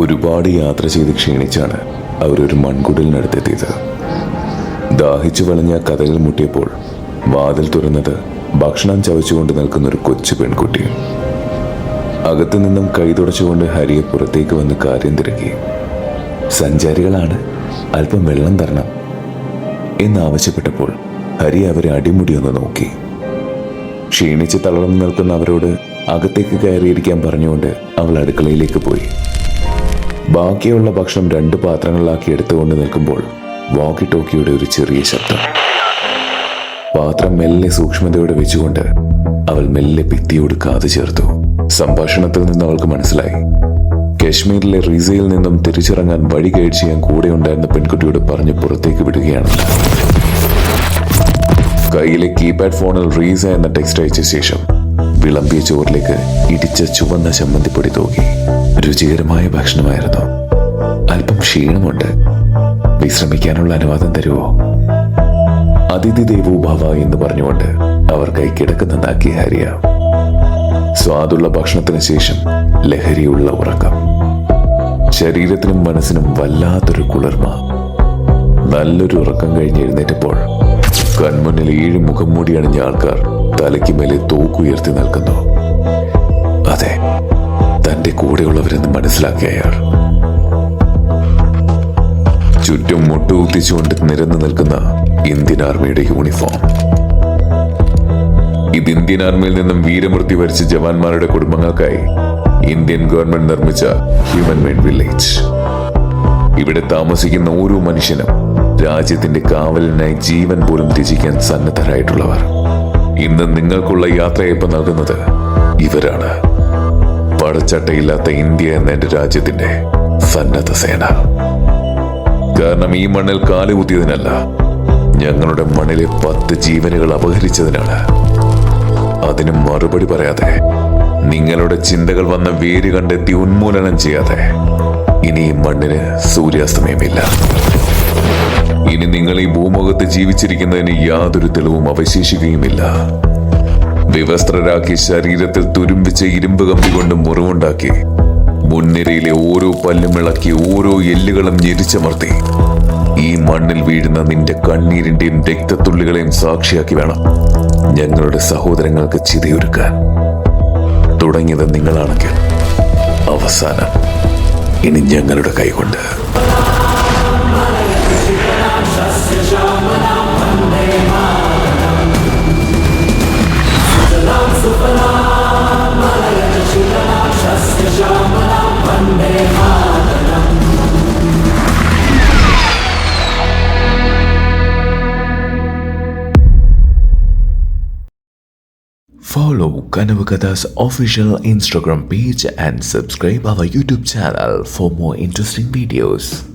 ഒരുപാട് യാത്ര ചെയ്ത് ക്ഷീണിച്ചാണ് അവരൊരു മൺകുടലിനടുത്തെത്തിയത്. ദാഹിച്ചു വളഞ്ഞ കഥകൾ മുട്ടിയപ്പോൾ വാതിൽ തുറന്നത് ഭക്ഷണം ചവച്ചുകൊണ്ട് നിൽക്കുന്ന ഒരു കൊച്ചു പെൺകുട്ടി. അകത്തു നിന്നും കൈ തുടച്ചുകൊണ്ട് ഹരിയെ പുറത്തേക്ക് വന്ന് കാര്യം തിരക്കി. സഞ്ചാരികളാണ് അല്പം വെള്ളം തരണം എന്നാവശ്യപ്പെട്ടപ്പോൾ ഹരി അവരെ അടിമുടിയൊന്ന് നോക്കി. ക്ഷീണിച്ച് തളർന്നു നിൽക്കുന്ന അവരോട് അകത്തേക്ക് കയറിയിരിക്കാൻ പറഞ്ഞുകൊണ്ട് അവൾ അടുക്കളയിലേക്ക് പോയി. ബാക്കിയുള്ള ഭക്ഷണം രണ്ട് പാത്രങ്ങളിലാക്കി എടുത്തുകൊണ്ട് നിൽക്കുമ്പോൾ വാക്കി ടോക്കിയുടെ ഒരു ചെറിയ ശബ്ദം. പാത്രം മെല്ലെ സൂക്ഷ്മതയോടെ വെച്ചുകൊണ്ട് അവൾ മെല്ലെ ഭിത്തിയോട് കാതു ചേർത്തു. സംഭാഷണത്തിൽ നിന്ന് അവൾക്ക് മനസ്സിലായി. കശ്മീരിലെ റീസയിൽ നിന്നും തിരിച്ചിറങ്ങാൻ വഴി ഗൈഡ് ചെയ്യാൻ കൂടെ ഉണ്ടായിരുന്ന പെൺകുട്ടിയോട് പറഞ്ഞ് പുറത്തേക്ക് വിടുകയാണ് കയ്യിലെ കീപാഡ് ഫോണിൽ റീസ എന്ന ടെക്സ്റ്റ് അയച്ച ശേഷം വിളമ്പിയ ചോറിലേക്ക് ഇടിച്ച ചുവന്ന ചമ്മന്തിപ്പൊടി തൂക്കി രുചികരമായ ഭക്ഷണമായിരുന്നു. അല്പം ക്ഷീണമുണ്ട്. വിശ്രമിക്കാനുള്ള അനുവാദം തരുമോ അതിഥി ദേവോഭാവ എന്ന് പറഞ്ഞുകൊണ്ട് അവർ കൈ നന്നാക്കി ഹരിയ. സ്വാദുള്ള ഭക്ഷണത്തിന് ശേഷം ലഹരിയുള്ള ഉറക്കം. ശരീരത്തിനും മനസ്സിനും വല്ലാത്തൊരു കുളിർമ. നല്ലൊരു ഉറക്കം കഴിഞ്ഞ് എഴുന്നേറ്റപ്പോൾ കൺമുന്നിൽ ഏഴ് മുഖം മൂടി അണിഞ്ഞ ആൾക്കാർ തലയ്ക്ക് മേലെ തോക്കുയർത്തി നിൽക്കുന്നു. അതെ തന്റെ കൂടെയുള്ളവരെന്ന് മനസ്സിലാക്കിയ അയാൾ ചുറ്റും മുട്ടുകുത്തിച്ചുകൊണ്ട് നിരന്നു നിൽക്കുന്ന ഇന്ത്യൻ ആർമിയുടെ യൂണിഫോം. ഇത് ഇന്ത്യൻ ആർമിയിൽ നിന്നും വീരമൃത്യു വരിച്ച ജവാന്മാരുടെ കുടുംബങ്ങൾക്കായി ഇന്ത്യൻ ഗവൺമെന്റ് നിർമ്മിച്ച ഹ്യൂമൻ മെയ്ഡ് വില്ലേജ്. ഇവിടെ താമസിക്കുന്ന ഓരോ മനുഷ്യനും രാജ്യത്തിന്റെ കാവലിനായി ജീവൻ പോലും രചിക്കാൻ സന്നദ്ധരായിട്ടുള്ളവർ. ഇന്ന് നിങ്ങൾക്കുള്ള യാത്രയപ്പം നൽകുന്നത് ഇവരാണ്. പടച്ചട്ടയില്ലാത്ത ഇന്ത്യ എന്ന എന്റെ രാജ്യത്തിന്റെ സന്നദ്ധ സേന. കാരണം ഈ മണ്ണിൽ കാലുകുത്തിയതിനല്ല ഞങ്ങളുടെ മണ്ണിലെ പത്ത് ജീവനുകൾ അപഹരിച്ചതിനാണ്. അതിന് മറുപടി പറയാതെ നിങ്ങളുടെ ചിന്തകൾ വന്ന വേര് കണ്ടെത്തി ഉന്മൂലനം ചെയ്യാതെ ഇനി ഈ മണ്ണിന് സൂര്യാസ്തമയമില്ല. ഇനി നിങ്ങൾ ഈ ഭൂമുഖത്ത് ജീവിച്ചിരിക്കുന്നതിന് യാതൊരു തെളിവും അവശേഷിക്കുകയുമില്ല. വിവസ്ത്രരാക്കി ശരീരത്തിൽ തുരുമ്പിച്ച ഇരുമ്പ് കമ്പി കൊണ്ട് മുറിവുണ്ടാക്കി. മുൻനിരയിലെ ഓരോ പല്ലും ഇളക്കി ഓരോ എല്ലുകളും ഞെരിച്ചമർത്തി. ഈ മണ്ണിൽ വീഴുന്ന നിന്റെ കണ്ണീരിന്റെയും രക്തത്തുള്ളികളെയും സാക്ഷിയാക്കി വേണം. ഞങ്ങളുടെ സഹോദരങ്ങൾക്ക് ചിതയൊരുക്കാൻ. തുടങ്ങിയത് നിങ്ങളാണെങ്കിൽ. അവസാനം ഇനി ഞങ്ങളുടെ കൈകൊണ്ട്. Follow Kanavakata's official Instagram page and subscribe our YouTube channel for more interesting videos.